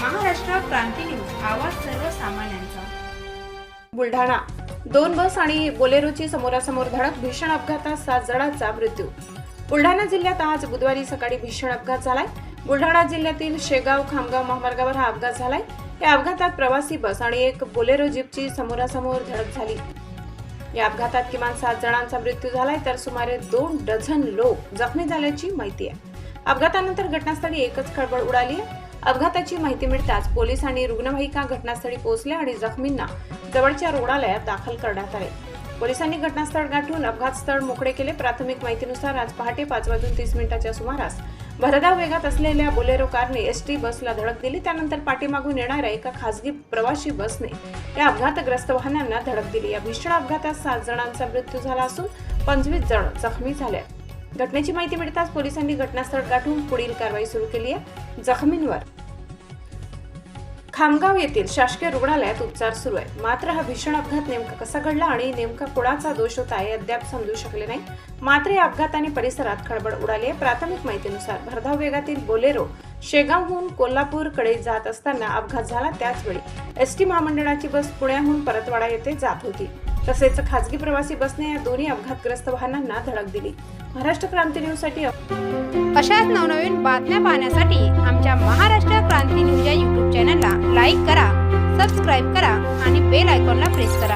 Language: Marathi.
क्रांती न्यूज. आवाज सर्वसामान्यांचा. बुलढाणा. दोन बस आणि बोलेरोची समोरासमोर धडक भीषण अपघातात सात जणांचा मृत्यू. बुलढाणा जिल्ह्यात आज बुधवारी सकाळी भीषण अपघात झालाय. बुलढाणा जिल्ह्यातील शेगाव खामगाव महामार्गावर हा अपघात झालाय. या अपघातात प्रवासी बस आणि एक बोलेरो जीपची समोरासमोर धडक झाली. या अपघातात किमान सात जणांचा मृत्यू झालाय तर सुमारे दोन डझन लोक जखमी झाल्याची माहिती आहे. अपघातानंतर घटनास्थळी एकच खळबळ उडाली आहे. अपघाताची माहिती मिळताच पोलीस आणि रुग्णवाहिका घटनास्थळी पोहोचल्या आणि जखमींना जवळच्या रुग्णालयात दाखल करण्यात आले. पोलिसांनी घटनास्थळ गाठून अपघात स्थळ मोकळे केले. प्राथमिक माहितीनुसार आज पहाटे पाच वाजून तीस मिनिटाच्या सुमारास भरधाव वेगात असलेल्या बोलेरो कारने एस टी बसला धडक दिली. त्यानंतर पाठीमागून येणाऱ्या एका खासगी प्रवासी बसने या अपघातग्रस्त वाहनांना धडक दिली. या भीषण अपघातात सात जणांचा मृत्यू झाला असून पंचवीस जण जखमी झाले. घटनेची माहिती मिळताच पोलिसांनी घटनास्थळ गाठून पुढील कारवाई सुरू केली आहे. जखमींवर खामगाव येथील शासकीय रुग्णालयात उपचार सुरू आहे मात्र हा भीषण अपघात नेमका कसा घडला आणि नेमका कुणाचा दोष होता हे अद्याप समजू शकले नाही. मात्र या अपघाताने परिसरात खळबळ उडाली आहे. प्राथमिक माहितीनुसार भरधाव वेगातील बोलेरो शेगावहून कोल्हापूरकडे जात असताना अपघात झाला. त्याचवेळी एस टी महामंडळाची बस पुण्याहून परतवाडा येथे जात होती. तसेच खासगी प्रवासी बसने या दोन्ही अपघातग्रस्त वाहनांना धडक दिली. महाराष्ट्र क्रांती न्यूजसाठी अशाच नवनवीन बातम्या पाहण्यासाठी आमच्या महाराष्ट्र सबस्क्राईब करा आणि बेल आयकॉनला प्रेस करा.